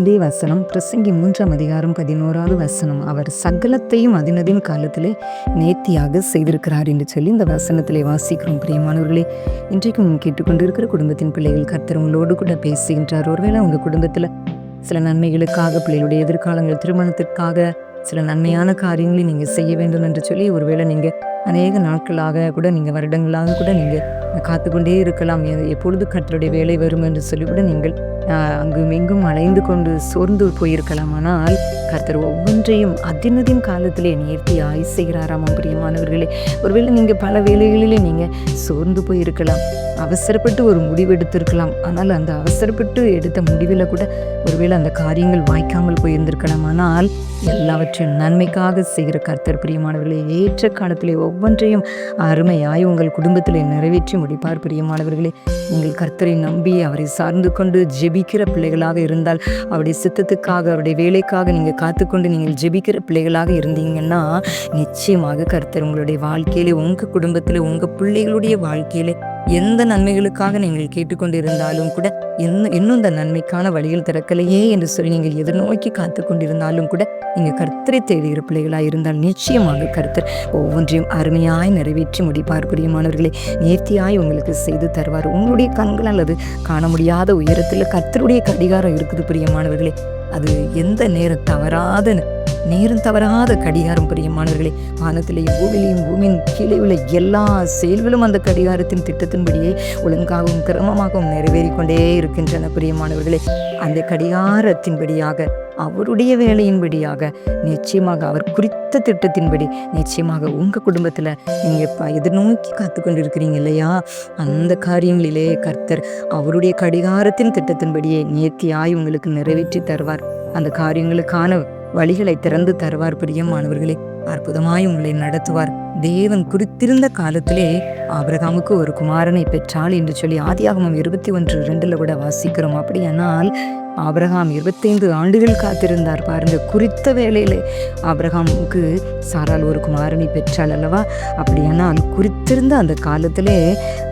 இதே வசனம் பிரசங்கி மூன்றாம் அதிகாரம் பதினோராவது வசனம். அவர் சகலத்தையும் அதினதின் காலத்திலே நேர்த்தியாக செய்திருக்கிறார் என்று சொல்லி இந்த வசனத்திலே வாசிக்கிறோம். பிரியமானவர்களே இன்றைக்கும் கேட்டுக்கொண்டு இருக்கிற குடும்பத்தின் பிள்ளைகள் கர்த்தர் உங்களோடு கூட பேசுகின்றார். ஒருவேளை உங்கள் குடும்பத்தில் சில நன்மைகளுக்காக பிள்ளைகளுடைய எதிர்காலங்கள் திருமணத்திற்காக சில நன்மையான காரியங்களை நீங்கள் செய்ய வேண்டும் என்று சொல்லி ஒருவேளை நீங்கள் அநேக நாட்களாக கூட நீங்கள் வருடங்களாக கூட நீங்கள் காத்துக்கொண்டே இருக்கலாம். எப்பொழுது கர்த்தருடைய வேலை வரும் என்று சொல்லிவிட நீங்கள் அங்கும் எங்கும் அலைந்து கொண்டு சோர்ந்து போயிருக்கலாம். ஆனால் கர்த்தர் ஒவ்வொன்றையும் அதினதின் காலத்திலே நேர்த்தி ஆய் செய்கிறாராம் பிரியமானவர்களே. ஒருவேளை நீங்கள் பல வேலைகளிலே நீங்கள் சோர்ந்து போயிருக்கலாம் அவசரப்பட்டு ஒரு முடிவு எடுத்திருக்கலாம். ஆனால் அந்த அவசரப்பட்டு எடுத்த முடிவில் கூட ஒருவேளை அந்த காரியங்கள் வாய்க்காமல் போயிருந்திருக்கலாம். ஆனால் எல்லாவற்றையும் நன்மைக்காக செய்கிற கர்த்தர் பிரியமானவர்களே ஏற்ற காலத்திலே ஒவ்வொன்றையும் அருமையாய் உங்கள் குடும்பத்திலே நிறைவேற்றி முடிப்பார் பிரியமானவர்களே. நீங்கள் கர்த்தரை நம்பி அவரை சார்ந்து கொண்டு ஜெபிக்கிற பிள்ளைகளாக இருந்தால் அவருடைய சித்தத்துக்காக அவருடைய வேலைக்காக நீங்கள் காத்துக்கொண்டு நீங்கள் ஜெபிக்கிற பிள்ளைகளாக இருந்தீங்கன்னா நிச்சயமாக கர்த்தர் உங்களுடைய வாழ்க்கையிலே உங்கள் குடும்பத்தில் உங்கள் பிள்ளைகளுடைய வாழ்க்கையிலே எந்த நன்மைகளுக்காக நீங்கள் கேட்டுக்கொண்டு இருந்தாலும் கூட இன்னும் இன்னும் இந்த நன்மைக்கான வழியில் திறக்கலையே என்று சொல்லி நீங்கள் எதிர்நோக்கி காத்து கொண்டிருந்தாலும் கூட நீங்கள் கர்த்தரை தேடுகிற பிள்ளைகளாக இருந்தால் நிச்சயமாக கர்த்தர் ஒவ்வொன்றையும் அருமையாய் நிறைவேற்றி முடிப்பார். பிரியமானவர்களே நேர்த்தியாய் உங்களுக்கு செய்து தருவார். உங்களுடைய கண்கள் அல்லது காண முடியாத உயரத்தில் கர்த்தருடைய கடிகாரம் இருக்குது. பிரியமானவர்களே அது எந்த நேரம் தவறாத நேரம் தவறாத கடிகாரம் பிரியமானவர்களே வானத்திலேயும் பூமியிலையும் பூமியின் கீழே உள்ள எல்லா செயல்களும் அந்த கடிகாரத்தின் திட்டத்தின்படியே ஒழுங்காகவும் கிரமமாகவும் நிறைவேறிக்கொண்டே இருக்கின்றன பிரியமானவர்களே அந்த கடிகாரத்தின்படியாக அவருடைய வேலையின்படியாக நிச்சயமாக அவர் குறித்த திட்டத்தின்படி நிச்சயமாக உங்கள் குடும்பத்தில் நீங்கள் இப்போ எதிர்நோக்கி காத்து கொண்டிருக்கிறீங்க இல்லையா? அந்த காரியங்களிலே கர்த்தர் அவருடைய கடிகாரத்தின் திட்டத்தின்படியே நேர்த்தியாய் உங்களுக்கு நிறைவேற்றி தருவார். அந்த காரியங்களுக்கான வழிகளை திறந்து தருவார் பிரியமானவர்களே. அற்புதமாய் உங்களை நடத்துவார். தேவன் குறித்திருந்த காலத்திலே ஆபிரகாமுக்கு ஒரு குமாரனை பெற்றாள் என்று சொல்லி ஆதியாகமம் இருபத்தி ஒன்று இரண்டுல கூட வாசிக்கிறோம். அப்படியானால் ஆபிரகாம் இருபத்தைந்து ஆண்டுகள் காத்திருந்தார் பாருங்க. குறித்த வேலையில் ஆபிரகாமுக்கு சாரால் ஒரு குமாரனை பெற்றாள் அல்லவா? அப்படியானால் குறித்திருந்த அந்த காலத்திலே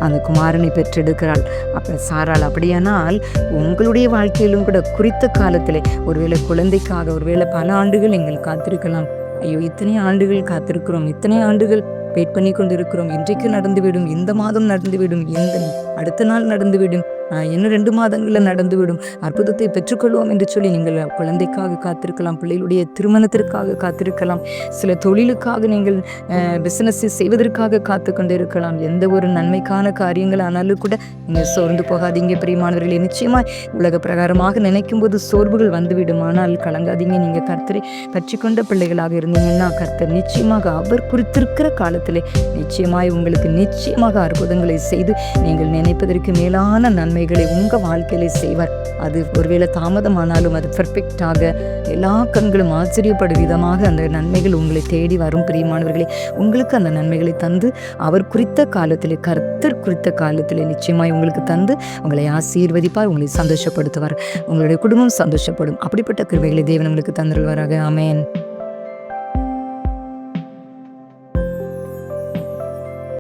அந்த குமாரனை பெற்றெடுக்கிறாள். அப்போ சாரால் அப்படியானால் உங்களுடைய வாழ்க்கையிலும் கூட குறித்த காலத்திலே ஒருவேளை குழந்தைக்காக ஒருவேளை பல ஆண்டுகள் எங்கள் காத்திருக்கலாம். ஐயோ இத்தனை ஆண்டுகள் காத்திருக்கிறோம் இத்தனை ஆண்டுகள் வெயிட் பண்ணி கொண்டிருக்கிறோம் இன்றைக்கு நடந்துவிடும் இந்த மாதம் நடந்துவிடும் இந்த அடுத்த நாள் நடந்துவிடும். இன்னும் ரெண்டு மாதங்களில் நடந்துவிடும். அற்புதத்தை பெற்றுக்கொள்வோம் என்று சொல்லி நீங்கள் குழந்தைக்காக காத்திருக்கலாம் பிள்ளைகளுடைய திருமணத்திற்காக காத்திருக்கலாம். சில தொழிலுக்காக நீங்கள் பிஸ்னஸை செய்வதற்காக காத்து கொண்டிருக்கலாம். எந்த ஒரு நன்மைக்கான காரியங்கள் ஆனாலும் கூட நீங்கள் சோர்ந்து போகாதீங்க பிரியமானவர்களே. நிச்சயமாய் உலக பிரகாரமாக நினைக்கும் போது சோர்வுகள் வந்துவிடும். ஆனால் கலங்காதீங்க. நீங்கள் கர்த்தரை பற்றி கொண்ட பிள்ளைகளாக இருந்தீங்கன்னா கர்த்தர் நிச்சயமாக அவர் குறித்திருக்கிற காலத்திலே நிச்சயமாய் உங்களுக்கு நிச்சயமாக அற்புதங்களை செய்து நீங்கள் நினைப்பதற்கு மேலான நன்மை நன்மைகளை உங்கள் வாழ்க்கையிலே செய்வார். அது ஒருவேளை தாமதமானாலும் அது பெர்ஃபெக்டாக எல்லா கண்களும் ஆச்சரியப்படும் விதமாக அந்த நன்மைகள் உங்களை தேடி வரும் பிரியமானவர்களே. உங்களுக்கு அந்த நன்மைகளை தந்து அவர் குறித்த காலத்தில் கர்த்தர் குறித்த காலத்தில் நிச்சயமாய் உங்களுக்கு தந்து உங்களை ஆசீர்வதிப்பார் உங்களை சந்தோஷப்படுத்துவார். உங்களுடைய குடும்பம் சந்தோஷப்படும். அப்படிப்பட்ட கிருவைகளை தேவன் உங்களுக்கு தந்துருவாராக ஆமென்.